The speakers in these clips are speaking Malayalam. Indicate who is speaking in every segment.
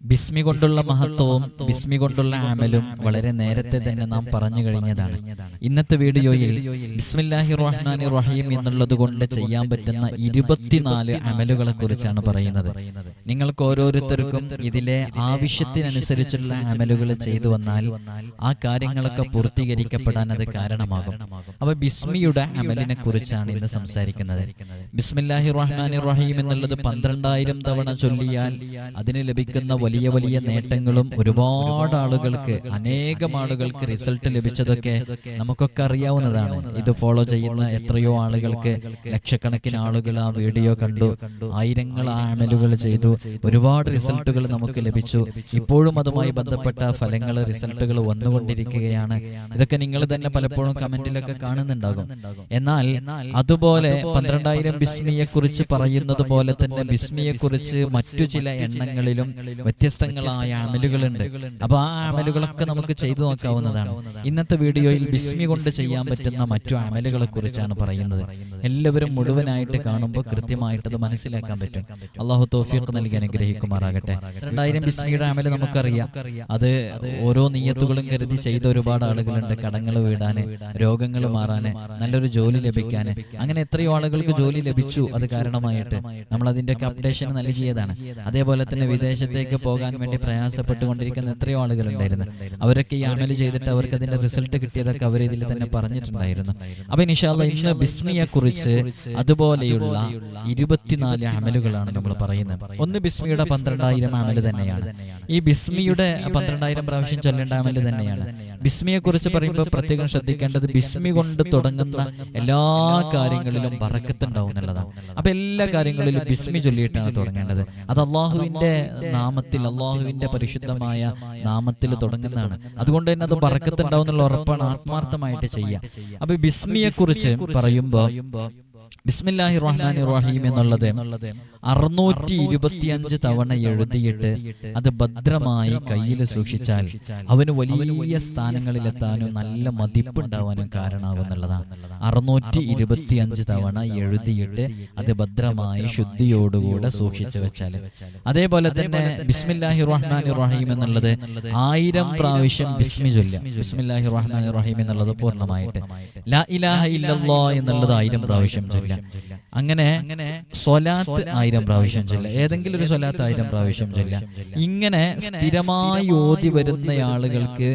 Speaker 1: ബിസ്മി കൊണ്ടുള്ള മഹത്വവും ബിസ്മി കൊണ്ടുള്ള ആമലും വളരെ നേരത്തെ തന്നെ നാം പറഞ്ഞു കഴിഞ്ഞതാണ്. ഇന്നത്തെ വീഡിയോയിൽ ബിസ്മില്ലാഹി റഹ്മാനി റഹീം എന്നുള്ളത് കൊണ്ട് ചെയ്യാൻ പറ്റുന്ന ഇരുപത്തിനാല് അമലുകളെ കുറിച്ചാണ് പറയുന്നത്. നിങ്ങൾക്ക് ഓരോരുത്തർക്കും ഇതിലെ ആവശ്യത്തിനനുസരിച്ചുള്ള അമലുകൾ ചെയ്തു വന്നാൽ ആ കാര്യങ്ങളൊക്കെ പൂർത്തീകരിക്കപ്പെടാൻ അത് കാരണമാകും. അപ്പൊ ബിസ്മിയുടെ അമലിനെ കുറിച്ചാണ് ഇന്ന് സംസാരിക്കുന്നത്. ബിസ്മില്ലാഹി റഹ്മാനി റഹീം എന്നുള്ളത് പന്ത്രണ്ടായിരം തവണ ചൊല്ലിയാൽ അതിന് ലഭിക്കുന്ന വലിയ വലിയ നേട്ടങ്ങളും ഒരുപാട് ആളുകൾക്ക് അനേകം ആളുകൾക്ക് റിസൾട്ട് ലഭിച്ചതൊക്കെ നമുക്കൊക്കെ അറിയാവുന്നതാണ്. ഇത് ഫോളോ ചെയ്യുന്ന എത്രയോ ആളുകൾക്ക് ലക്ഷക്കണക്കിന് ആളുകൾ ആ വീഡിയോ കണ്ടു ആയിരങ്ങൾ ആ അമലുകൾ ചെയ്തു ഒരുപാട് റിസൾട്ടുകൾ നമുക്ക് ലഭിച്ചു. ഇപ്പോഴും അതുമായി ബന്ധപ്പെട്ട ഫലങ്ങൾ റിസൾട്ടുകൾ വന്നുകൊണ്ടിരിക്കുകയാണ്. ഇതൊക്കെ നിങ്ങൾ തന്നെ പലപ്പോഴും കമന്റിലൊക്കെ കാണുന്നുണ്ടാകും. എന്നാൽ അതുപോലെ പന്ത്രണ്ടായിരം ബിസ്മിയെ കുറിച്ച് പറയുന്നത് പോലെ തന്നെ ബിസ്മിയെ കുറിച്ച് മറ്റു ചില എണ്ണങ്ങളിലും വ്യത്യസ്തങ്ങളായ അമലുകളുണ്ട്. അപ്പൊ ആ അമലുകളൊക്കെ നമുക്ക് ചെയ്തു നോക്കാവുന്നതാണ്. ഇന്നത്തെ വീഡിയോയിൽ ബിസ്മി കൊണ്ട് ചെയ്യാൻ പറ്റുന്ന മറ്റു അമലുകളെ കുറിച്ചാണ് പറയുന്നത്. എല്ലാവരും മുഴുവനായിട്ട് കാണുമ്പോൾ കൃത്യമായിട്ട് അത് മനസ്സിലാക്കാൻ പറ്റും. അള്ളാഹു തോഫിയൊക്കെ നൽകി അനുഗ്രഹിക്കുമാറാകട്ടെ. രണ്ടായിരം ബിസ്മിയുടെ അമൽ നമുക്കറിയാം. അത് ഓരോ നീയത്തുകളും കരുതി ചെയ്ത ഒരുപാട് ആളുകളുണ്ട്. കടങ്ങൾ വീടാന് രോഗങ്ങൾ മാറാന് നല്ലൊരു ജോലി ലഭിക്കാന്. അങ്ങനെ എത്രയോ ആളുകൾക്ക് ജോലി ലഭിച്ചു. അത് കാരണമായിട്ട് നമ്മൾ അതിന്റെയൊക്കെ അപ്ഡേഷൻ നൽകിയതാണ് അതേപോലെ തന്നെ വിദേശത്തേക്ക് പോകാൻ വേണ്ടി പ്രയാസപ്പെട്ടുകൊണ്ടിരിക്കുന്ന എത്രയോ ആളുകളുണ്ടായിരുന്നു. അവരൊക്കെ ഈ അമൽ ചെയ്തിട്ട് അവർക്ക് അതിന്റെ റിസൾട്ട് കിട്ടിയതൊക്കെ അവർ ഇതിൽ തന്നെ പറഞ്ഞിട്ടുണ്ടായിരുന്നു. അപ്പൊ ഇൻഷാല്ല ഇന്ന് ബിസ്മിയെ കുറിച്ച് അതുപോലെയുള്ള ഇരുപത്തിനാല് അമലുകളാണ് നമ്മൾ പറയുന്നത്. ഒന്ന് ബിസ്മിയുടെ പന്ത്രണ്ടായിരം അമൽ തന്നെയാണ്. ഈ ബിസ്മിയുടെ പന്ത്രണ്ടായിരം പ്രാവശ്യം ചൊല്ലേണ്ട അമൽ തന്നെയാണ്. ബിസ്മിയെ കുറിച്ച് പറയുമ്പോൾ പ്രത്യേകം ശ്രദ്ധിക്കേണ്ടത് ബിസ്മി കൊണ്ട് തുടങ്ങുന്ന എല്ലാ കാര്യങ്ങളിലും വറക്കത്തുണ്ടാവും എന്നുള്ളതാണ്. അപ്പൊ എല്ലാ കാര്യങ്ങളിലും ബിസ്മി ചൊല്ലിയിട്ടാണ് തുടങ്ങേണ്ടത്. അത് അള്ളാഹുവിന്റെ നാമത്തിൽ അള്ളാഹുവിന്റെ പരിശുദ്ധമായ നാമത്തിൽ തുടങ്ങുന്നതാണ്. അതുകൊണ്ട് തന്നെ അത് വറക്കത്തുണ്ടാവും എന്നുള്ള ഉറപ്പാണ് ആത്മാർത്ഥമായിട്ട് ചെയ്യുക. അപ്പൊ ബിസ്മിയെ കുറിച്ച് പറയുമ്പോ ബിസ്മില്ലാഹി റഹ്മാനി റഹീം എന്നുള്ളത് അറുന്നൂറ്റി ഇരുപത്തിയഞ്ച് തവണ എഴുതിയിട്ട് അത് ഭദ്രമായി കയ്യിൽ സൂക്ഷിച്ചാൽ അവന് വലിയ സ്ഥാനങ്ങളിലെത്താനും നല്ല മതിപ്പുണ്ടാവാനും കാരണമാകുന്നുള്ളതാണ് അറുന്നൂറ്റി ഇരുപത്തിയഞ്ച് തവണ എഴുതിയിട്ട് അത് ഭദ്രമായി ശുദ്ധിയോടുകൂടെ സൂക്ഷിച്ചു വെച്ചാൽ. അതേപോലെ തന്നെ ബിസ്മില്ലാഹി റഹ്മാനി റഹീം എന്നുള്ളത് ആയിരം പ്രാവശ്യം ബിസ്മി ചൊല്ല ബിസ്മില്ലാഹി റഹ്മാനി റഹീം എന്നുള്ളത് പൂർണമായിട്ട്. ലാ ഇലാഹ ഇല്ലല്ലാ എന്നുള്ളത് ആയിരം പ്രാവശ്യം ചൊല്ലുക അങ്ങനെ സ്വലാത്ത് ആയിരം പ്രാവശ്യം ചൊല്ല. ഏതെങ്കിലും ഒരു സ്വലാത്ത് ആയിരം പ്രാവശ്യം ചൊല്ല. ഇങ്ങനെ സ്ഥിരമായി ഓതി വരുന്ന ആളുകൾക്ക്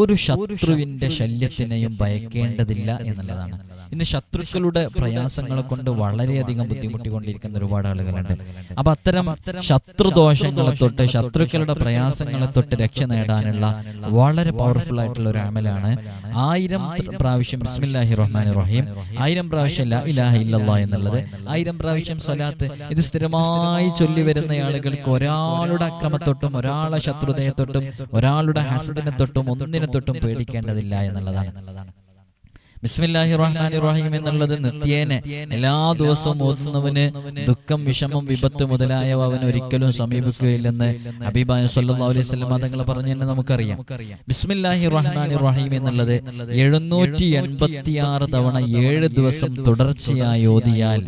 Speaker 1: ഒരു ശത്രുവിന്റെ ശല്യത്തിനെയും ഭയക്കേണ്ടതില്ല എന്നുള്ളതാണ്. ഇന്ന് ശത്രുക്കളുടെ പ്രയാസങ്ങളെ കൊണ്ട് വളരെയധികം ബുദ്ധിമുട്ടിക്കൊണ്ടിരിക്കുന്ന ഒരുപാട് ആളുകളുണ്ട്. അപ്പൊ അത്തരം ശത്രുദോഷങ്ങളെ തൊട്ട് ശത്രുക്കളുടെ പ്രയാസങ്ങളെ തൊട്ട് രക്ഷ നേടാനുള്ള വളരെ പവർഫുൾ ആയിട്ടുള്ള ഒരു അമലാണ്. ആയിരം പ്രാവശ്യം ബിസ്മില്ലാഹി റഹ്മാൻ റഹീം. ആയിരം പ്രാവശ്യം ഇലാഹ ഇല്ലല്ലാ എന്നുള്ളത്. ആയിരം പ്രാവശ്യം സ്വലാത്ത്. ഇത് സ്ഥിരമായി ചൊല്ലി വരുന്ന ആളുകൾക്ക് ഒരാളുടെ അക്രമത്തൊട്ടും ഒരാളെ ശത്രുതയെ തൊട്ടും ഒരാളുടെ ഹസദിനെ തൊട്ടും ഒന്നിനെ തൊട്ടും പേടിക്കേണ്ടതില്ല എന്നുള്ളതാണ്. ബിസ്മില്ലാഹി റഹ്മാനി റഹീം എന്നുള്ളത് നിത്യേനെ എല്ലാ ദിവസവും ഓതുന്നവന് ദുഃഖം വിഷമം വിപത്ത് മുതലായവ അവൻ ഒരിക്കലും സമീപിക്കുകയില്ലെന്ന് അബിബായ സല്ലല്ലാഹു അലൈഹി വസല്ലം തങ്ങൾ പറഞ്ഞു തന്നെ നമുക്കറിയാം. ബിസ്മില്ലാഹി റഹ്മാനി റഹീം എന്നുള്ളത് എഴുന്നൂറ്റി എൺപത്തി ആറ് തവണ ഏഴ് ദിവസം തുടർച്ചയായി ഓതിയാൽ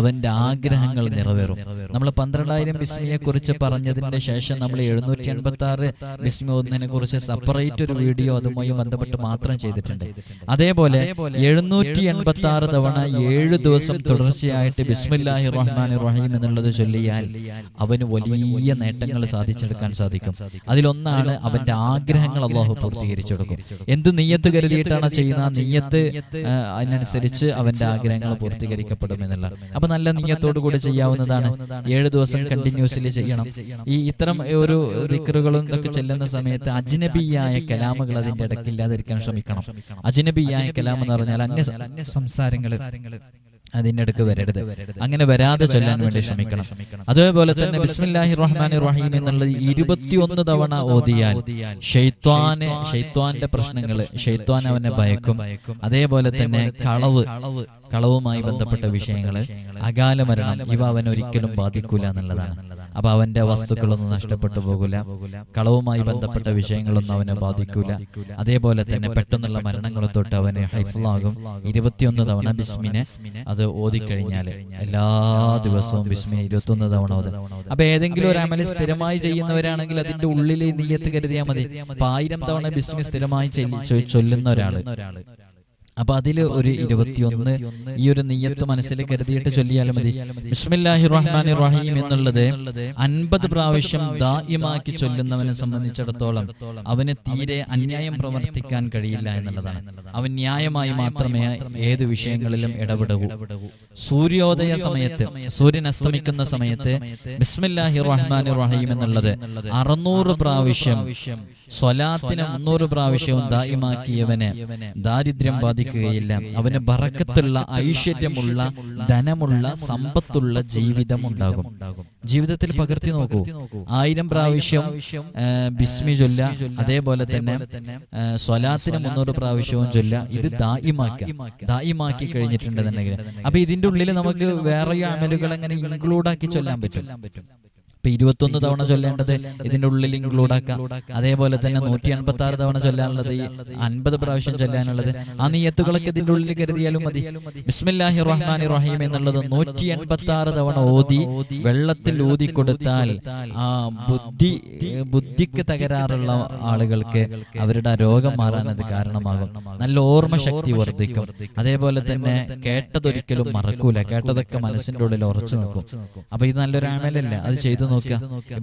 Speaker 1: അവന്റെ ആഗ്രഹങ്ങൾ നിറവേറും. നമ്മൾ പന്ത്രണ്ടായിരം ബിസ്മിയെ കുറിച്ച് പറഞ്ഞതിന്റെ ശേഷം നമ്മൾ എഴുന്നൂറ്റി എൺപത്തി ആറ് ബിസ്മി ഓതുന്നതിനെ കുറിച്ച് സെപ്പറേറ്റ് ഒരു വീഡിയോ അതുമായി ബന്ധപ്പെട്ട് മാത്രം ചെയ്തിട്ടുണ്ട്. അതേപോലെ എഴുന്നൂറ്റി എൺപത്തി ആറ് തവണ ഏഴ് ദിവസം തുടർച്ചയായിട്ട് ബിസ്മില്ലാഹി റഹ്മാൻ റഹീം എന്നുള്ളത് ചൊല്ലിയാൽ അവന് വലിയ നേട്ടങ്ങൾ സാധിച്ചെടുക്കാൻ സാധിക്കും. അതിലൊന്നാണ് അവന്റെ ആഗ്രഹങ്ങൾ അള്ളാഹു പൂർത്തീകരിച്ചെടുക്കും എന്ത് നീയത്ത് കരുതിയിട്ടാണ് ചെയ്യുന്ന നീയത്ത് അതിനനുസരിച്ച് അവന്റെ ആഗ്രഹങ്ങൾ പൂർത്തീകരിക്കപ്പെടും എന്നുള്ളതാണ് അപ്പൊ നല്ല നീയത്തോടു കൂടി ചെയ്യാവുന്നതാണ് ഏഴ് ദിവസം കണ്ടിന്യൂസ്ലി ചെയ്യണം. ഈ ഇത്തരം ഒരു ദിക്കറുകളും ഇതൊക്കെ ചെല്ലുന്ന സമയത്ത് അജ്നബിയായ കലാമുകൾ അതിന്റെ ഇടയ്ക്ക് ഇല്ലാതിരിക്കാൻ ശ്രമിക്കണം. അജ്നബിയായ കലാം എന്ന് പറഞ്ഞാൽ അന്യ സംസാരങ്ങൾ അതിന്റെ അടുക്ക് വരരുത്. അങ്ങനെ വരാതെ ചൊല്ലാൻ വേണ്ടി ശ്രമിക്കണം. അതേപോലെ തന്നെ ബിസ്മില്ലാഹി റഹ്മാൻ റഹീം എന്നുള്ളത് ഇരുപത്തിയൊന്ന് തവണ ഓതിയാൽ ഷെയ്ത്വാന് ഷെയ്ത്വാന്റെ പ്രശ്നങ്ങൾ ഷെയ്ത്വാൻ അവനെ ഭയക്കും. അതേപോലെ തന്നെ കളവ് കളവുമായി ബന്ധപ്പെട്ട വിഷയങ്ങൾ അകാല മരണം ഇവ അവൻ ഒരിക്കലും ബാധിക്കൂല എന്നുള്ളതാണ്. അപ്പൊ അവന്റെ വസ്തുക്കളൊന്നും നഷ്ടപ്പെട്ടു പോകില്ല കളവുമായി ബന്ധപ്പെട്ട വിഷയങ്ങളൊന്നും അവനെ ബാധിക്കൂല. അതേപോലെ തന്നെ പെട്ടെന്നുള്ള മരണങ്ങളെ തൊട്ട് അവന് ഹൈഫുള്ളാകും. ഇരുപത്തിയൊന്ന് തവണ ബിസ്മിനെ അത് ഓതിക്കഴിഞ്ഞാൽ എല്ലാ ദിവസവും ബിസ്മിനെ ഇരുപത്തിയൊന്ന് തവണ ഓത്. അപ്പൊ ഏതെങ്കിലും ഒരു അമൽ സ്ഥിരമായി ചെയ്യുന്നവരാണെങ്കിൽ അതിന്റെ ഉള്ളിൽ നീയത്ത് കരുതിയാൽ മതി. അപ്പൊ ആയിരം തവണ ബിസ്മി സ്ഥിരമായി ചൊല്ലി- ചൊല്ലുന്ന ഒരാൾ അപ്പൊ അതിൽ ഒരു ഇരുപത്തിയൊന്ന് ഈ ഒരു നീയത്ത് മനസ്സിൽ കരുതിയിട്ട് ചൊല്ലിയാലും മതി. ബിസ്മില്ലാഹി റഹ്മാൻ റഹീം എന്നുള്ളത് അൻപത് പ്രാവശ്യം ദായിമാക്കി ചൊല്ലുന്നവനെ സംബന്ധിച്ചിടത്തോളം അവന് തീരെ അന്യായം പ്രവർത്തിക്കാൻ കഴിയില്ല എന്നുള്ളതാണ്. അവൻ ന്യായമായി മാത്രമേ ഏത് വിഷയങ്ങളിലും ഇടപെടൂ സൂര്യോദയ സമയത്ത് സൂര്യൻ അസ്തമിക്കുന്ന സമയത്ത് ബിസ്മില്ലാഹി റഹ്മാൻ റഹീം എന്നുള്ളത് അറുന്നൂറ് പ്രാവശ്യം സ്വലാത്തിന് മുന്നൂറ് പ്രാവശ്യവും ദായിമാക്കിയവന് ദാരിദ്ര്യം ബാധിക്കുകയില്ല. അവന് ബറക്കത്തുള്ള ഐശ്വര്യമുള്ള ധനമുള്ള സമ്പത്തുള്ള ജീവിതം ഉണ്ടാകും. ജീവിതത്തിൽ പകർത്തി നോക്കൂ. ആയിരം പ്രാവശ്യം ബിസ്മി ചൊല്ല അതേപോലെ തന്നെ സ്വലാത്തിന് മുന്നൂറ് പ്രാവശ്യവും ചൊല്ല ഇത് ദായിമാക്കാം ദായിമാക്കി കഴിഞ്ഞിട്ടുണ്ടെന്നുണ്ടെങ്കിൽ. അപ്പൊ ഇതിന്റെ ഉള്ളിൽ നമുക്ക് വേറെ അമലുകൾ അങ്ങനെ ഇൻക്ലൂഡ് ആക്കി ചൊല്ലാൻ പറ്റും. ഇപ്പൊ ഇരുപത്തൊന്ന് തവണ ചൊല്ലേണ്ടത് ഇതിന്റെ ഉള്ളിൽ ഇൻക്ലൂഡ് ആക്കാം. അതേപോലെ തന്നെ നൂറ്റി എൺപത്തി ആറ് തവണ ചൊല്ലാനുള്ളത് ഈ അൻപത് പ്രാവശ്യം ചൊല്ലാനുള്ളത് ആ നീയത്തുകളൊക്കെ ഇതിന്റെ ഉള്ളിൽ കരുതിയാലും മതി. ബിസ്മില്ലാഹി റഹ്മാനി റഹീം എന്നുള്ളത് നൂറ്റി എൺപത്തി ആറ് തവണ ഓതി വെള്ളത്തിൽ ഊതി കൊടുത്താൽ ആ ബുദ്ധി ബുദ്ധിക്ക് തകരാറുള്ള ആളുകൾക്ക് അവരുടെ ആ രോഗം മാറാൻ അത് കാരണമാകും. നല്ല ഓർമ്മ ശക്തി വർദ്ധിക്കും. അതേപോലെ തന്നെ കേട്ടതൊരിക്കലും മറക്കൂല. കേട്ടതൊക്കെ മനസ്സിന്റെ ഉള്ളിൽ ഉറച്ചു നിൽക്കും. അപ്പൊ ഇത് നല്ലൊരു ആമലല്ല അത് ചെയ്തു നോക്കുക.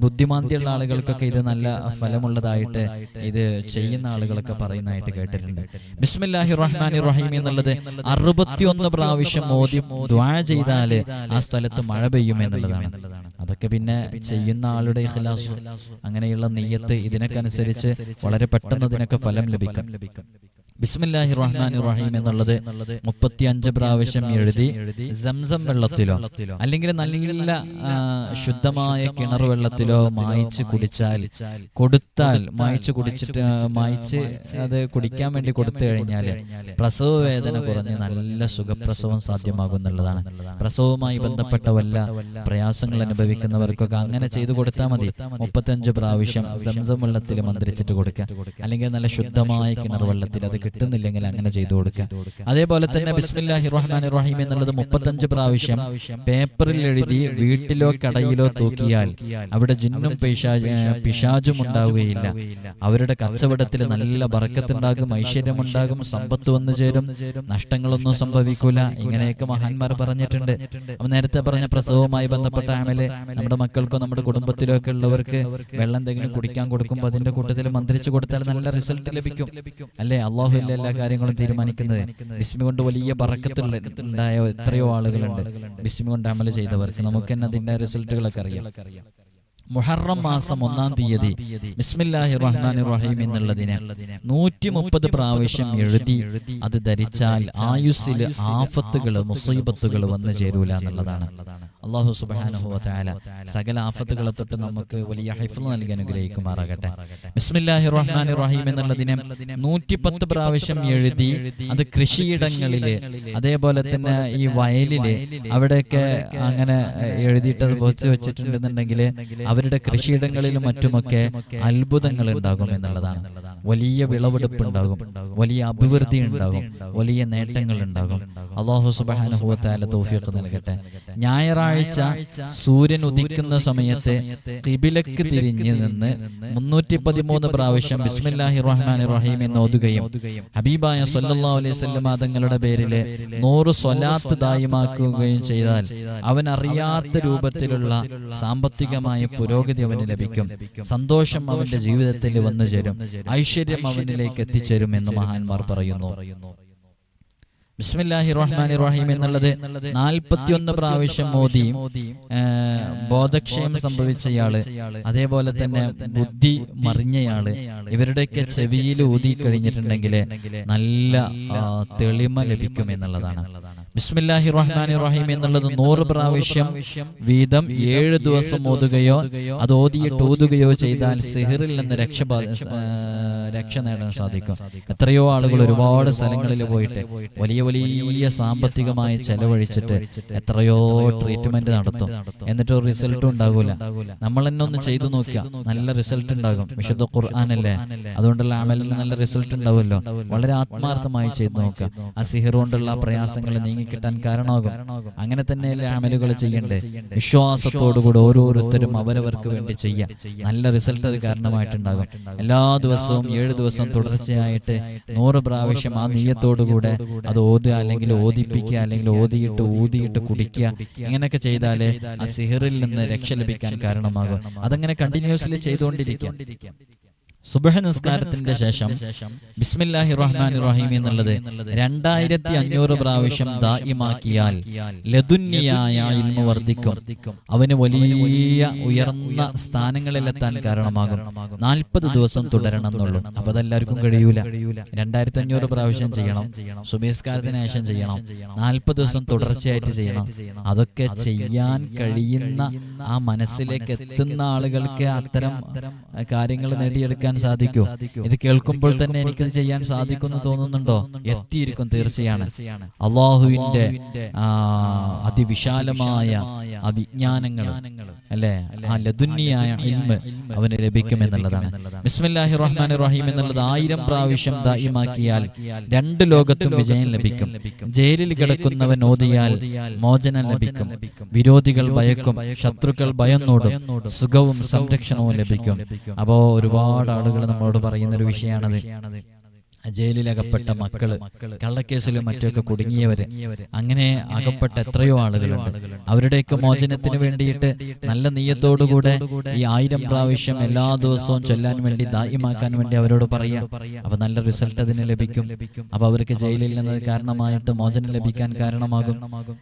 Speaker 1: ബുദ്ധിമാന്തിയുള്ള ആളുകൾക്കൊക്കെ ഇത് നല്ല ഫലമുള്ളതായിട്ട് ഇത് ചെയ്യുന്ന ആളുകളൊക്കെ പറയുന്നതായിട്ട് കേട്ടിട്ടുണ്ട്. ബിസ്മില്ലാഹി റഹ്മാനി റഹീം എന്നുള്ളത് അറുപത്തിയൊന്ന് പ്രാവശ്യം മോദി ദ്വാ ചെയ്താൽ ആ സ്ഥലത്ത് മഴ പെയ്യും എന്നുള്ളതാണ്. അതൊക്കെ പിന്നെ ചെയ്യുന്ന ആളുടെ ഇഖ്ലാസ് അങ്ങനെയുള്ള നെയ്യത്ത് ഇതിനൊക്കെ അനുസരിച്ച് വളരെ പെട്ടെന്ന് ഇതിനൊക്കെ ഫലം ലഭിക്കും. ബിസ്മില്ലാഹി റഹ്മാൻ റഹീം എന്നുള്ളത് മുപ്പത്തി അഞ്ച് പ്രാവശ്യം എഴുതി സംസം വെള്ളത്തിലോ അല്ലെങ്കിൽ നല്ല ശുദ്ധമായ കിണർ വെള്ളത്തിലോ മായിച്ച് കുടിച്ചാൽ കൊടുത്താൽ മായിച്ച് കുടിച്ചിട്ട് മായിച്ച് അത് കുടിക്കാൻ വേണ്ടി കൊടുത്തു കഴിഞ്ഞാൽ പ്രസവ വേദന കുറഞ്ഞ് നല്ല സുഖപ്രസവം സാധ്യമാകുന്നുള്ളതാണ് പ്രസവവുമായി ബന്ധപ്പെട്ട വല്ല പ്രയാസങ്ങൾ അനുഭവിക്കുന്നവർക്കൊക്കെ അങ്ങനെ ചെയ്തു കൊടുത്താൽ മതി. മുപ്പത്തഞ്ച് പ്രാവശ്യം സംസം വെള്ളത്തിൽ മന്ത്രിച്ചിട്ട് കൊടുക്കുക. അല്ലെങ്കിൽ നല്ല ശുദ്ധമായ കിണർ വെള്ളത്തിൽ അത് കിട്ടുന്നില്ലെങ്കിൽ അങ്ങനെ ചെയ്തു കൊടുക്കുക. അതേപോലെ തന്നെ ബിസ്മില്ലാഹി റഹ്മാൻ റഹീം എന്നുള്ളത് മുപ്പത്തഞ്ച് പ്രാവശ്യം പേപ്പറിൽ എഴുതി വീട്ടിലോ കടയിലോ തൂക്കിയാൽ അവിടെ ജിന്നും പിശാജും പിശാചും ഉണ്ടാവുകയില്ല. അവരുടെ കച്ചവടത്തിൽ നല്ല ബറക്കത്തുണ്ടാകും ഐശ്വര്യമുണ്ടാകും സമ്പത്ത് വന്നു ചേരും നഷ്ടങ്ങളൊന്നും സംഭവിക്കൂല. ഇങ്ങനെയൊക്കെ മഹാന്മാർ പറഞ്ഞിട്ടുണ്ട്. അപ്പൊ നേരത്തെ പറഞ്ഞ പ്രസവവുമായി ബന്ധപ്പെട്ട ആമലെ നമ്മുടെ മക്കൾക്കോ നമ്മുടെ കുടുംബത്തിലോ ഒക്കെ ഉള്ളവർക്ക് വെള്ളം എന്തെങ്കിലും കുടിക്കാൻ കൊടുക്കുമ്പോൾ അതിന്റെ കൂട്ടത്തിൽ മന്ത്രിച്ചു കൊടുത്താൽ നല്ല റിസൾട്ട് ലഭിക്കും. അല്ലെ? അള്ളാഹു അല്ലേ എല്ലാ കാര്യങ്ങളും തീരുമാനിക്കുന്നത് ബിസ്മി കൊണ്ട് വലിയ പറക്കത്തുള്ള ഉണ്ടായ എത്രയോ ആളുകളുണ്ട്. ബിസ്മി കൊണ്ട് അമൽ ചെയ്തവർക്ക് നമുക്ക് തന്നെ അതിന്റെ റിസൾട്ടുകളൊക്കെ അറിയാം. മുഹറം മാസം ഒന്നാം തീയതി ബിസ്മില്ലാഹി റഹ്മാൻ റഹീം എന്നുള്ളതിനെ നൂറ്റി മുപ്പത് പ്രാവശ്യം എഴുതി അത് ധരിച്ചാൽ ആയുസ്സിൽ ആഫത്തുകൾ മുസീബത്തുകൾ വന്നു ചേരൂല എന്നുള്ളതാണ്. അള്ളാഹു സുബാനുഹുവ സകല ആഫത്തുകളെ തൊട്ട് നമുക്ക് വലിയ ഹൈഫ് നൽകി അനുഗ്രഹിക്കുമാറാകട്ടെ ബിസ്മില്ലാഹി റഹ്മാൻ റഹീം എന്നുള്ളതിനെ നൂറ്റിപ്പത്ത് പ്രാവശ്യം എഴുതി അത് കൃഷിയിടങ്ങളിൽ അതേപോലെ തന്നെ ഈ വയലിൽ അവിടെയൊക്കെ അങ്ങനെ എഴുതിയിട്ട് അത് വെച്ചിട്ടുണ്ടെന്നുണ്ടെങ്കിൽ വെച്ചിട്ടുണ്ടെന്നുണ്ടെങ്കിൽ അവരുടെ കൃഷിയിടങ്ങളിലും മറ്റുമൊക്കെ അത്ഭുതങ്ങൾ ഉണ്ടാകും എന്നുള്ളതാണ്. വലിയ വിളവെടുപ്പ് ഉണ്ടാകും വലിയ അഭിവൃദ്ധി ഉണ്ടാകും വലിയ നേട്ടങ്ങൾ ഉണ്ടാകും. അള്ളാഹു സുബാനുഭവത്താല തോഫിയൊക്കെ നൽകട്ടെ. ഞായറാഴ്ച സൂര്യൻ ഉദിക്കുന്ന സമയത്ത് കിബിലക്ക് തിരിഞ്ഞു നിന്ന് മുന്നൂറ്റി പതിമൂന്ന് പ്രാവശ്യം ബിസ്മില്ലാഹി റഹ്മാൻ റഹീം എന്ന് ഓതുകയും ഹബീബായ സല്ലാ അലൈഹി തങ്ങളുടെ പേരിൽ നൂറ് സ്വലാത്ത് ദായിമാക്കുകയും ചെയ്താൽ അവൻ അറിയാത്ത രൂപത്തിലുള്ള സാമ്പത്തികമായ പുരോഗതി അവന് ലഭിക്കും. സന്തോഷം അവന്റെ ജീവിതത്തിൽ വന്നു ചേരും ഐശ്വര്യം അവനിലേക്ക് എത്തിച്ചേരും എന്ന് മഹാന്മാർ പറയുന്നു. ബിസ്മില്ലാഹി റഹ്മാൻ റഹീം എന്നുള്ളത് നാൽപ്പത്തിയൊന്ന് പ്രാവശ്യം മോദി ബോധക്ഷയം സംഭവിച്ചയാൾ. അതേപോലെ തന്നെ ബുദ്ധി മറിഞ്ഞയാൾ. ഇവരുടെയൊക്കെ ചെവിയിൽ ഊതി കഴിഞ്ഞിട്ടുണ്ടെങ്കിൽ നല്ല തെളിമ ലഭിക്കും എന്നുള്ളതാണ്. ബിസ്മില്ലാഹി റഹ്മാനി റഹീം എന്നുള്ളത് നൂറ് പ്രാവശ്യം വീതം ഏഴ് ദിവസം ഓതുകയോ അത് ഓതിയിട്ട് ഓതുകയോ ചെയ്താൽ സിഹിറിൽ നിന്ന് രക്ഷ രക്ഷ നേടാൻ സാധിക്കും. എത്രയോ ആളുകൾ ഒരുപാട് സ്ഥലങ്ങളിൽ പോയിട്ട് വലിയ വലിയ സാമ്പത്തികമായി ചെലവഴിച്ചിട്ട് എത്രയോ ട്രീറ്റ്മെന്റ് നടത്തും. എന്നിട്ട് ഒരു റിസൾട്ടും ഉണ്ടാകൂല. നമ്മൾ തന്നെ ഒന്ന് ചെയ്തു നോക്കിയാൽ നല്ല റിസൾട്ട് ഉണ്ടാകും. വിശുദ്ധ ഖുർആാനല്ലേ അതുകൊണ്ടുള്ള അമലിന് നല്ല റിസൾട്ട് ഉണ്ടാവുമല്ലോ. വളരെ ആത്മാർത്ഥമായി ചെയ്തു നോക്കുക. ആ സിഹിർ കൊണ്ടുള്ള പ്രയാസങ്ങൾ നീങ്ങിക്കിട്ടാൻ കാരണമാകും. അങ്ങനെ തന്നെയല്ലേ അമലുകൾ ചെയ്യണ്ടേ? വിശ്വാസത്തോടുകൂടി ഓരോരുത്തരും അവരവർക്ക് വേണ്ടി ചെയ്യാം. നല്ല റിസൾട്ട് അത് കാരണമായിട്ടുണ്ടാകും. എല്ലാ ദിവസവും ഏഴ് ദിവസം തുടർച്ചയായിട്ട് നൂറ് പ്രാവശ്യം ആ നീയത്തോടുകൂടെ അത് ഓതുക അല്ലെങ്കിൽ ഓതിപ്പിക്കുക അല്ലെങ്കിൽ ഓതിയിട്ട് ഊതിയിട്ട് കുടിക്കുക. ഇങ്ങനെയൊക്കെ ചെയ്താലേ ആ സിഹറിൽ നിന്ന് രക്ഷ ലഭിക്കാൻ കാരണമാകും. അതങ്ങനെ കണ്ടിന്യൂസ്ലി ചെയ്തുകൊണ്ടിരിക്കാം. സുബഹ നിസ്കാരത്തിന്റെ ശേഷം ബിസ്മില്ലാഹി റഹ്മാൻ റഹീം എന്നുള്ളത് രണ്ടായിരത്തി അഞ്ഞൂറ് പ്രാവശ്യം ദായിമാക്കിയാൽ ലതുന്യായ ഇൽമ വർദ്ധിക്കും. അവന് വലിയ ഉയർന്ന സ്ഥാനങ്ങളിലെത്താൻ കാരണമാകും. നാൽപ്പത് ദിവസം തുടരണം എന്നുള്ളൂ അപ്പൊ അതെല്ലാവർക്കും കഴിയൂല. രണ്ടായിരത്തി അഞ്ഞൂറ് പ്രാവശ്യം ചെയ്യണം. സുബഹിസ്കാരത്തിന് ശേഷം ചെയ്യണം. നാൽപ്പത് ദിവസം തുടർച്ചയായിട്ട് ചെയ്യണം. അതൊക്കെ ചെയ്യാൻ കഴിയുന്ന ആ മനസ്സിലേക്ക് എത്തുന്ന ആളുകൾക്ക് അത്തരം കാര്യങ്ങൾ നേടിയെടുക്കാൻ സാധിക്കൂ. ഇത് കേൾക്കുമ്പോൾ തന്നെ എനിക്കിത് ചെയ്യാൻ സാധിക്കുമെന്ന് തോന്നുന്നുണ്ടോ? എത്തിയിരിക്കും തീർച്ചയാണ്. അള്ളാഹുവിന്റെ അതിവിശാലമായ അവിജ്ഞാനങ്ങൾ വിജ്ഞാനങ്ങൾ അല്ലെ? ആ ലതുന്യായ ഇൽമ് അവന് ലഭിക്കുമെന്നുള്ളതാണ്. ബിസ്മില്ലാഹി റഹ്മാൻ റഹീം എന്നുള്ളത് ആയിരം പ്രാവശ്യം ദായിമാക്കിയാൽ രണ്ട് ലോകത്തും വിജയം ലഭിക്കും. ജയിലിൽ കിടക്കുന്നവൻ ഓതിയാൽ മോചനം ലഭിക്കും. വിരോധികൾ ഭയക്കും. ശത്രുക്കൾ ഭയന്നോടും സുഖവും സംരക്ഷണവും ലഭിക്കും. അപ്പോ ഒരുപാട് ആളുകൾ നമ്മളോട് പറയുന്ന ഒരു വിഷയമാണത് ജയിലിലകപ്പെട്ട മക്കൾ കള്ളക്കേസിലും മറ്റൊക്കെ കുടുങ്ങിയവര്. അങ്ങനെ അകപ്പെട്ട എത്രയോ ആളുകളുണ്ട്. അവരുടെയൊക്കെ മോചനത്തിന് വേണ്ടിയിട്ട് നല്ല നീയത്തോടുകൂടെ ഈ ആയിരം പ്രാവശ്യം എല്ലാ ദിവസവും ചൊല്ലാൻ വേണ്ടി ദാഹ്യമാക്കാൻ വേണ്ടി അവരോട് പറയാം. അപ്പൊ നല്ല റിസൾട്ട് അതിന് ലഭിക്കും. അപ്പൊ അവർക്ക് ജയിലിൽ നിന്ന് കാരണമായിട്ട് മോചനം ലഭിക്കാൻ കാരണമാകും.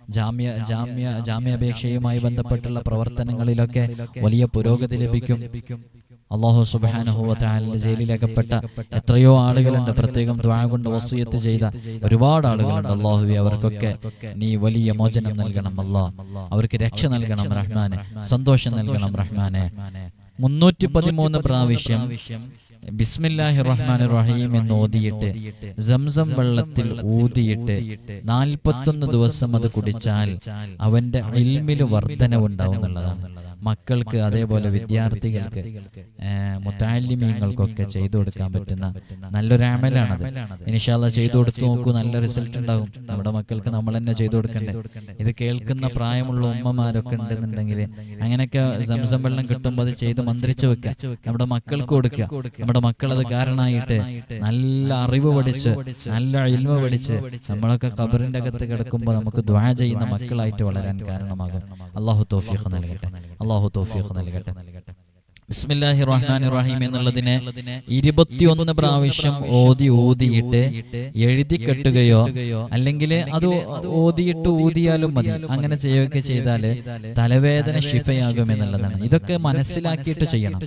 Speaker 1: ജാമ്യ ജാമ്യ ജാമ്യാപേക്ഷയുമായി ബന്ധപ്പെട്ടുള്ള പ്രവർത്തനങ്ങളിലൊക്കെ വലിയ പുരോഗതി ലഭിക്കും. അള്ളാഹു സുബാനുഭവത്താലിന്റെ ജയിലിലകപ്പെട്ട എത്രയോ ആളുകളുണ്ട് പ്രത്യേകം ദ്വാ കൊണ്ട് വസൂയത്ത് ചെയ്ത ഒരുപാട് ആളുകളുണ്ട്. അള്ളാഹുവി അവർക്കൊക്കെ നീ വലിയ മോചനം നൽകണം. അല്ലാ അവർക്ക് രക്ഷ നൽകണം റഹ്മാനെ. സന്തോഷം നൽകണം റഹ്മാനെ. മുന്നൂറ്റി പതിമൂന്ന് പ്രാവശ്യം ബിസ്മില്ലാഹി റഹ്മാൻ റഹീം എന്ന് ഓതിയിട്ട് സംസം വെള്ളത്തിൽ ഊതിയിട്ട് നാൽപ്പത്തൊന്ന് ദിവസം അത് കുടിച്ചാൽ അവന്റെ ഇൽമിൽ വർധനവുണ്ടാവും എന്നുള്ളതാണ്. മക്കൾക്ക് അതേപോലെ വിദ്യാർത്ഥികൾക്ക് മുത്താലിമീങ്ങൾക്കൊക്കെ ചെയ്തു കൊടുക്കാൻ പറ്റുന്ന നല്ലൊരു ആമലാണത് ഇനിഷാല്ല ചെയ്തു കൊടുത്തു നോക്കൂ നല്ല റിസൾട്ട് ഉണ്ടാകും നമ്മുടെ മക്കൾക്ക് നമ്മൾ തന്നെ ചെയ്തു കൊടുക്കണ്ടേ? ഇത് കേൾക്കുന്ന പ്രായമുള്ള ഉമ്മമാരൊക്കെ ഉണ്ടെന്നുണ്ടെങ്കിൽ അങ്ങനെയൊക്കെ സംസം വെള്ളം കിട്ടുമ്പോൾ അത് ചെയ്ത് മന്ത്രിച്ചു വെക്കുക. നമ്മുടെ മക്കൾക്ക് കൊടുക്കുക. നമ്മുടെ മക്കൾ അത് കാരണമായിട്ട് നല്ല അറിവ് പഠിച്ച് നല്ല ഇൽമ പഠിച്ച് നമ്മളൊക്കെ ഖബറിന്റെ അകത്ത് കിടക്കുമ്പോൾ നമുക്ക് ദ്വാ ചെയ്യുന്ന മക്കളായിട്ട് വളരാൻ കാരണമാകും. അള്ളാഹു തോഫിയൊക്കെ നൽകട്ടെ. അള്ളാഹു തോഫീഖ് നൽകട്ടെ. ബിസ്മില്ലാഹി റഹ്മാൻ റഹീം എന്നുള്ളതിനെ ഇരുപത്തിയൊന്ന് പ്രാവശ്യം ഓതി ഊതിയിട്ട് എഴുതി കെട്ടുകയോ അല്ലെങ്കിൽ അത് ഓതിയിട്ട് ഊതിയാലും മതി. അങ്ങനെ ചെയ്യുകയൊക്കെ ചെയ്താൽ തലവേദന ഷിഫയാകും എന്നുള്ളതാണ്. ഇതൊക്കെ മനസ്സിലാക്കിയിട്ട് ചെയ്യണം.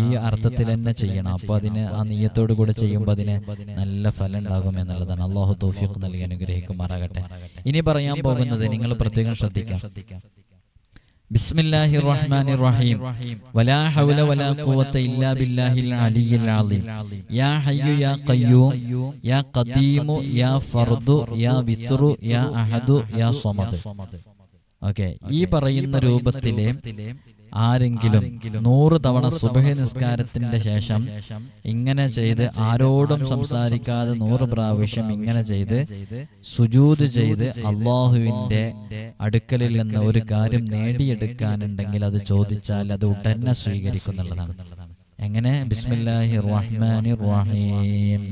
Speaker 1: ഈ അർത്ഥത്തിൽ തന്നെ ചെയ്യണം. അപ്പൊ അതിന് ആ നീയത്തോടു കൂടെ ചെയ്യുമ്പോൾ അതിന് നല്ല ഫലം ഉണ്ടാകും എന്നുള്ളതാണ്. അള്ളാഹു തോഫിയൊക്കെ നൽകി അനുഗ്രഹിക്കുമാറാകട്ടെ. ഇനി പറയാൻ പോകുന്നത് നിങ്ങൾ പ്രത്യേകം ശ്രദ്ധിക്കാം. ബിസ്മില്ലാഹി റഹ്മാനി റഹീം വലാ ഹൗല വലാ ഖുവത ഇല്ലാ ബില്ലാഹിൽ അലിയിൽ അലീം. യാ ഹയ്യു യാ ഖയ്യൂം യാ ഖദീമു യാ ഫർദു യാ വിത്രു യാ അഹദു യാ സമദ് ഓക്കെ ഈ പറയുന്ന രൂപത്തിലെ ആരെങ്കിലും നൂറ് തവണ സുബഹ നിസ്കാരത്തിന്റെ ശേഷം ഇങ്ങനെ ചെയ്ത് ആരോടും സംസാരിക്കാതെ നൂറ് പ്രാവശ്യം ഇങ്ങനെ ചെയ്ത് സുജൂത് ചെയ്ത് അള്ളാഹുവിന്റെ അടുക്കലിൽ നിന്ന് ഒരു കാര്യം നേടിയെടുക്കാനുണ്ടെങ്കിൽ അത് ചോദിച്ചാൽ അത് ഉടനെ സ്വീകരിക്കുന്നുള്ളതാണ് എങ്ങനെ ബിസ്മില്ലാഹി റഹ്മാനി റഹീം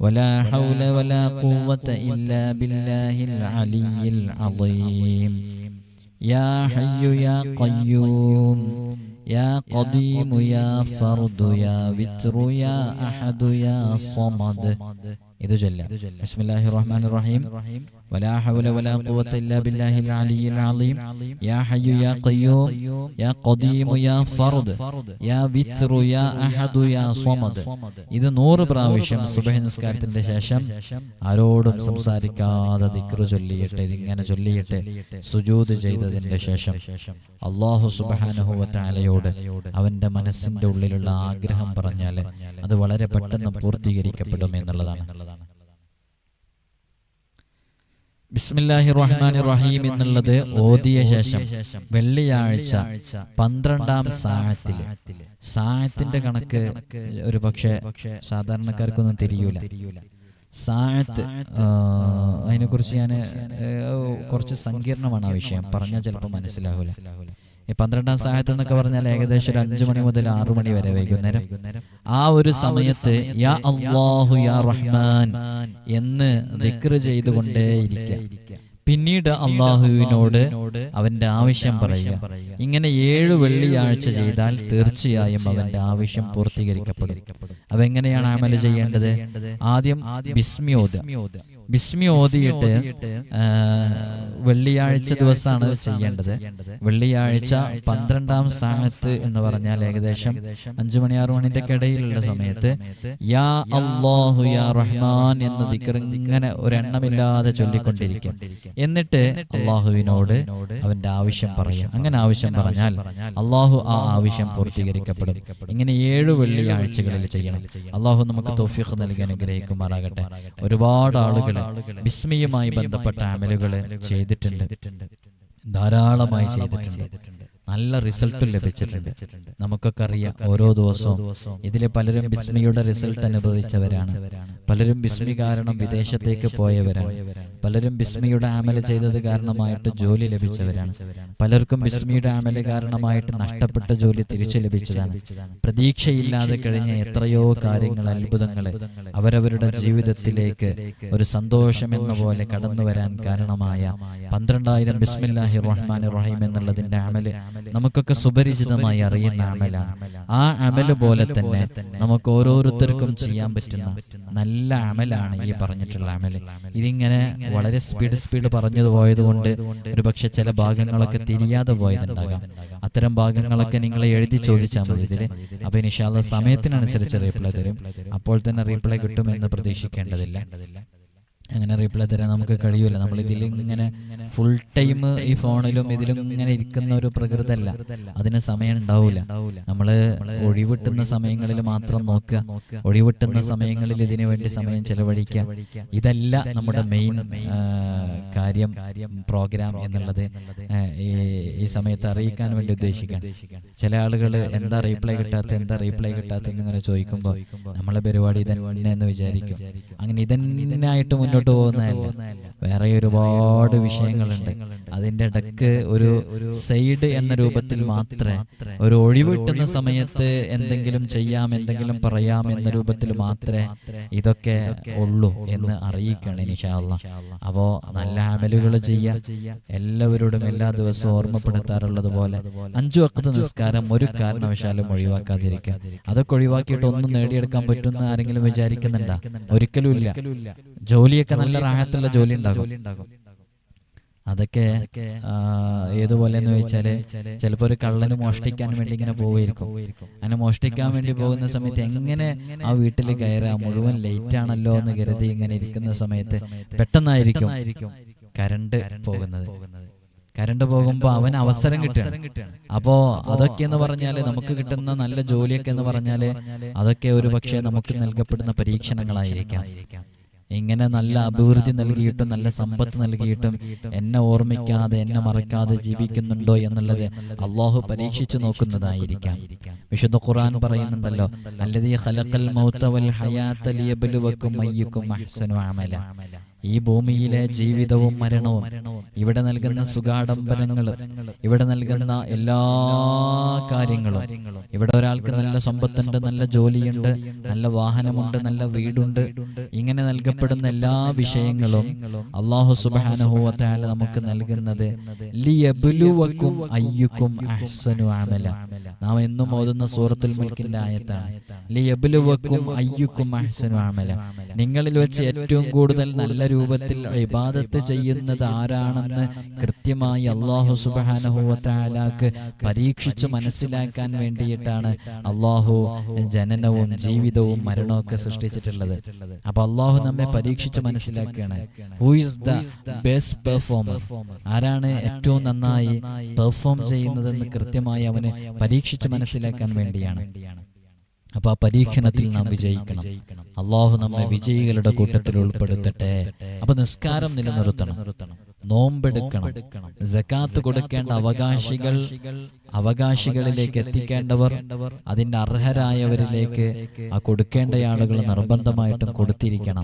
Speaker 1: ولا حول ولا قوة إلا بالله العلي العظيم يا حي يا قيوم يا قديم يا فرد يا وتر يا أحد يا صمد إذا جل بسم الله الرحمن الرحيم ولا حول ولا قوة إلا بالله العلي العظيم يا حي يا قيوم يا قديم يا فرد يا വിത്ർ യാ അഹദു യാ സ്വമദ് ഇത് നൂറ് പ്രാവശ്യം സുബഹി നിസ്കാരത്തിന്റെ ശേഷം ആരോടും സംസാരിക്കാതെ ദിക്റ് ചൊല്ലിയിട്ട് ഇതിങ്ങനെ ചൊല്ലിയിട്ട് സുജൂദ് ചെയ്തതിന്റെ ശേഷം അള്ളാഹു സുബഹാനുഹുവത്താലയോട് അവന്റെ മനസ്സിന്റെ ഉള്ളിലുള്ള ആഗ്രഹം പറഞ്ഞാൽ അത് വളരെ പെട്ടെന്ന് പൂർത്തീകരിക്കപ്പെടും എന്നുള്ളതാണ് ബിസ്മില്ലാഹി റഹ്മാൻ റഹീം എന്നുള്ളത് ഓതിയ ശേഷം. വെള്ളിയാഴ്ച പന്ത്രണ്ടാം സാഹത്തിൽ സാഹത്തിന്റെ കണക്ക് ഒരു പക്ഷേ സാധാരണക്കാർക്കൊന്നും തിരിയൂല. സാഴത്ത് അതിനെക്കുറിച്ച് ഞാൻ കുറച്ച് സങ്കീർണമാണ് ആ വിഷയം. പറഞ്ഞാൽ ചിലപ്പോൾ മനസ്സിലാവൂല. ഈ പന്ത്രണ്ടാം സഹായത്തിൽ എന്നൊക്കെ പറഞ്ഞാൽ ഏകദേശം ഒരു അഞ്ചു മണി മുതൽ ആറു മണി വരെ വൈകുന്നേരം. ആ ഒരു സമയത്ത് യാ അള്ളാഹു യാ റഹ്മാൻ എന്ന് ദിക്ർ ചെയ്തുകൊണ്ടേയിരിക്കുക. പിന്നീട് അള്ളാഹുവിനോട് അവന്റെ ആവശ്യം പറയുക. ഇങ്ങനെ ഏഴ് വെള്ളിയാഴ്ച ചെയ്താൽ തീർച്ചയായും അവന്റെ ആവശ്യം പൂർത്തീകരിക്കപ്പെടും. അതെങ്ങനെയാണ് അമൽ ചെയ്യേണ്ടത്? ആദ്യം ബിസ്മി ഓതുക ബിസ്മി ഓതിയിട്ട് വെള്ളിയാഴ്ച ദിവസമാണ് ചെയ്യേണ്ടത്. വെള്ളിയാഴ്ച പന്ത്രണ്ടാം സ്ഥാനത്ത് എന്ന് പറഞ്ഞാൽ ഏകദേശം അഞ്ചു മണി ആറു മണിന്റെ ഇടയിലുള്ള സമയത്ത് യാ അള്ളാഹു യാ റഹ്മാൻ എന്ന ദിക്കർ ഇങ്ങനെ ഒരെണ്ണമില്ലാതെ ചൊല്ലിക്കൊണ്ടിരിക്കും. എന്നിട്ട് അള്ളാഹുവിനോട് അവന്റെ ആവശ്യം പറയാം. അങ്ങനെ ആവശ്യം പറഞ്ഞാൽ അള്ളാഹു ആ ആവശ്യം പൂർത്തീകരിക്കപ്പെടും. ഇങ്ങനെ ഏഴ് വെള്ളിയാഴ്ചകളിൽ ചെയ്യണം. അള്ളാഹു നമുക്ക് തോഫിഖ് നൽകി അനുഗ്രഹിക്കുമാറാകട്ടെ. ഒരുപാട് ആളുകൾ ബിസ്മിയുമായി ബന്ധപ്പെട്ട അമലുകൾ ചെയ്തിട്ടുണ്ട്. ധാരാളമായി ചെയ്തിട്ടുണ്ട്. നല്ല റിസൾട്ടും ലഭിച്ചിട്ടുണ്ട്. നമുക്കൊക്കെ അറിയാം ഓരോ ദിവസവും ഇതിലെ പലരും ബിസ്മിയുടെ റിസൾട്ട് അനുഭവിച്ചവരാണ്. പലരും ബിസ്മി കാരണം വിദേശത്തേക്ക് പോയവരാണ്. പലരും ബിസ്മിയുടെ ആമല ചെയ്തത് കാരണമായിട്ട് ജോലി ലഭിച്ചവരാണ്. പലർക്കും ബിസ്മിയുടെ ആമല കാരണമായിട്ട് നഷ്ടപ്പെട്ട ജോലി തിരിച്ചു ലഭിച്ചതാണ്. പ്രതീക്ഷയില്ലാതെ കഴിഞ്ഞ എത്രയോ കാര്യങ്ങൾ അത്ഭുതങ്ങൾ അവരവരുടെ ജീവിതത്തിലേക്ക് ഒരു സന്തോഷം എന്ന പോലെ കടന്നു വരാൻ കാരണമായ പന്ത്രണ്ടായിരം ബിസ്മില്ലാഹി റഹ്മാൻ റഹീം എന്നുള്ളതിന്റെ അമൽ നമുക്കൊക്കെ സുപരിചിതമായി അറിയുന്ന അമലാണ്. ആ അമൽ പോലെ തന്നെ നമുക്ക് ഓരോരുത്തർക്കും ചെയ്യാൻ പറ്റുന്ന നല്ല അമലാണ് ഈ പറഞ്ഞിട്ടുള്ള അമൽ ഇതിങ്ങനെ വളരെ സ്പീഡ് സ്പീഡ് പറഞ്ഞു പോയത് കൊണ്ട് ഒരുപക്ഷെ ചില ഭാഗങ്ങളൊക്കെ തിരിയാതെ പോയതുണ്ടാകാം. അത്തരം ഭാഗങ്ങളൊക്കെ നിങ്ങൾ എഴുതി ചോദിച്ചാൽ മതി ഇതിൽ അപ്പൊ ഇനിഷാല്ല സമയത്തിനനുസരിച്ച് റീപ്ലൈ തരും. അപ്പോൾ തന്നെ റീപ്ലൈ കിട്ടുമെന്ന് പ്രതീക്ഷിക്കേണ്ടതില്ല. അങ്ങനെ റീപ്ലൈ തരാൻ നമുക്ക് കഴിയൂല. നമ്മൾ ഇതിൽ ഇങ്ങനെ ഫുൾ ടൈം ഈ ഫോണിലും ഇതിലും ഇങ്ങനെ ഇരിക്കുന്ന ഒരു പ്രകൃതല്ല. അതിന് സമയം ഉണ്ടാവില്ല നമ്മൾ ഒഴിവിട്ടുന്ന സമയങ്ങളിൽ മാത്രം നോക്കുക. ഒഴിവിട്ടുന്ന സമയങ്ങളിൽ ഇതിനു വേണ്ടി സമയം ചെലവഴിക്കുക. ഇതല്ല നമ്മുടെ മെയിൻ കാര്യം പ്രോഗ്രാം എന്നുള്ളത്. ഈ സമയത്ത് അറിയിക്കാൻ വേണ്ടി ഉദ്ദേശിക്കണം ചില ആളുകൾ എന്താ റീപ്ലൈ കിട്ടാത്ത എന്താ റീപ്ലൈ കിട്ടാത്ത എന്നിങ്ങനെ ചോദിക്കുമ്പോൾ നമ്മളെ പരിപാടി ഇതന്നെ എന്ന് വിചാരിക്കും. അങ്ങനെ ഇതന്നായിട്ട് മുന്നോട്ട് പോകുന്നതല്ല. വേറെ ഒരുപാട് വിഷയങ്ങളുണ്ട്. അതിന്റെ ഇടയ്ക്ക് ഒരു സൈഡ് എന്ന രൂപത്തിൽ മാത്രമേ ഒരു ഒഴിവ് കിട്ടുന്ന സമയത്ത് എന്തെങ്കിലും ചെയ്യാം എന്തെങ്കിലും പറയാം എന്ന രൂപത്തിൽ മാത്രമേ ഇതൊക്കെ ഉള്ളൂ എന്ന് അറിയിക്കണം ഇൻഷാല്ല അപ്പോ നല്ല അമലുകൾ ചെയ്യാം. എല്ലാവരോടും എല്ലാ ദിവസവും ഓർമ്മപ്പെടുത്താറുള്ളത് പോലെ അഞ്ചു വക്കത്ത് നിസ്കാരം ഒരു കാരണവശാലും ഒഴിവാക്കാതിരിക്കുക. അതൊക്കെ ഒഴിവാക്കിയിട്ട് ഒന്നും നേടിയെടുക്കാൻ പറ്റുന്ന ആരെങ്കിലും വിചാരിക്കുന്നുണ്ടാ? ഒരിക്കലും ഇല്ല ജോലിയൊക്കെ നല്ല റാഹത്തുള്ള ജോലി ഉണ്ടാകും അതൊക്കെ ഏതുപോലെ എന്ന് വെച്ചാൽ ചിലപ്പോ ഒരു കള്ളന് മോഷ്ടിക്കാൻ വേണ്ടി ഇങ്ങനെ പോവുമായിരിക്കും. അങ്ങനെ മോഷ്ടിക്കാൻ വേണ്ടി പോകുന്ന സമയത്ത് എങ്ങനെ ആ വീട്ടിൽ കയറാ മുഴുവൻ ലേറ്റ് ആണല്ലോ എന്ന് കരുതി ഇങ്ങനെ ഇരിക്കുന്ന സമയത്ത് പെട്ടെന്നായിരിക്കും കരണ്ട് പോകുന്നത്. കരണ്ട് പോകുമ്പോ അവൻ അവസരം കിട്ടുകയാണ്. അപ്പോ അതൊക്കെ എന്ന് പറഞ്ഞാൽ നമുക്ക് കിട്ടുന്ന നല്ല ജോലിയൊക്കെ എന്ന് പറഞ്ഞാൽ അതൊക്കെ ഒരു പക്ഷേ നമുക്ക് നൽകപ്പെടുന്ന പരീക്ഷണങ്ങളായിരിക്കാം. ഇങ്ങനെ നല്ല അഭിവൃദ്ധി നൽകിയിട്ടും നല്ല സമ്പത്ത് നൽകിയിട്ടും എന്നെ ഓർമ്മിക്കാതെ എന്നെ മറക്കാതെ ജീവിക്കുന്നുണ്ടോ എന്നുള്ളത് അള്ളാഹു പരീക്ഷിച്ചു നോക്കുന്നതായിരിക്കാം. വിശുദ്ധ ഖുർആൻ പറയുന്നുണ്ടല്ലോ അല്ലതീ ഖലഖൽ മൗത വൽ ഹയാത ലിയബ്ലുവക്കും അയ്യുക്കും അഹ്സനു അമല. ഈ ഭൂമിയിലെ ജീവിതവും മരണവും ഇവിടെ നൽകുന്ന സുഖാഡംബരങ്ങളും ഇവിടെ നൽകുന്ന എല്ലാ കാര്യങ്ങളും ഇവിടെ ഒരാൾക്ക് നല്ല സമ്പത്തുണ്ട് നല്ല ജോലിയുണ്ട് നല്ല വാഹനമുണ്ട് നല്ല വീടുണ്ട്. ഇങ്ങനെ നൽകപ്പെടുന്ന എല്ലാ വിഷയങ്ങളും അള്ളാഹു സുബാനുഭവത്താല നമുക്ക് നൽകുന്നത്. ലിയബ്ലുവക്കും അയ്യുക്കും അഹ്സനു നാം എന്നും ഓതുന്ന സൂറത്തുൽ മുൽക്കിന്റെ ആയത്താണ്. ലിയബുലുവക്കും അയ്യുക്കും അഹ്സനു ആമല നിങ്ങളിൽ വെച്ച് ഏറ്റവും കൂടുതൽ നല്ല രൂപത്തിൽ ഇബാദത്ത് ചെയ്യുന്നത് ആരാണെന്ന് കൃത്യമായി അള്ളാഹു സുബാനഹുവത്താലാക്ക് പരീക്ഷിച്ചു മനസ്സിലാക്കാൻ വേണ്ടിയിട്ടാണ് അള്ളാഹു ജനനവും ജീവിതവും മരണമൊക്കെ സൃഷ്ടിച്ചിട്ടുള്ളത്. അപ്പൊ അള്ളാഹു നമ്മെ പരീക്ഷിച്ച് മനസ്സിലാക്കുകയാണ്. Who is the best performer ആരാണ് ഏറ്റവും നന്നായി പെർഫോം ചെയ്യുന്നതെന്ന് കൃത്യമായി അവന് പരീക്ഷിച്ച് മനസ്സിലാക്കാൻ വേണ്ടിയാണ്. അപ്പൊ ആ പരീക്ഷണത്തിൽ നാം വിജയിക്കണം. അള്ളാഹു നമ്മെ വിജയികളുടെ കൂട്ടത്തിൽ ഉൾപ്പെടുത്തട്ടെ. അപ്പൊ നിസ്കാരം നിലനിർത്തണം. നോമ്പെടുക്കണം. ജക്കാത്ത് കൊടുക്കേണ്ട അവകാശികൾ അവകാശികളിലേക്ക് എത്തിക്കേണ്ടവർ അതിന്റെ അർഹരായവരിലേക്ക് ആ കൊടുക്കേണ്ട ആളുകൾ നിർബന്ധമായിട്ടും കൊടുത്തിരിക്കണം.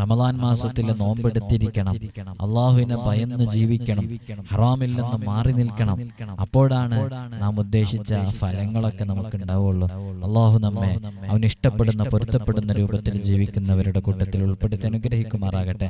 Speaker 1: റമദാൻ മാസത്തിൽ നോമ്പെടുത്തിരിക്കണം. അള്ളാഹുവിനെ ഭയന്ന് ജീവിക്കണം. ഹറാമിൽ നിന്ന് മാറി നിൽക്കണം. അപ്പോഴാണ് നാം ഉദ്ദേശിച്ച ഫലങ്ങളൊക്കെ നമുക്ക് ഉണ്ടാവുള്ളൂ. അള്ളാഹു നമ്മെ അവൻ ഇഷ്ടപ്പെടുന്ന പൊരുത്തപ്പെടുന്ന രൂപത്തിൽ ജീവിക്കുന്നവരുടെ കൂട്ടത്തിൽ ഉൾപ്പെടുത്തി അനുഗ്രഹിക്കുമാറാകട്ടെ.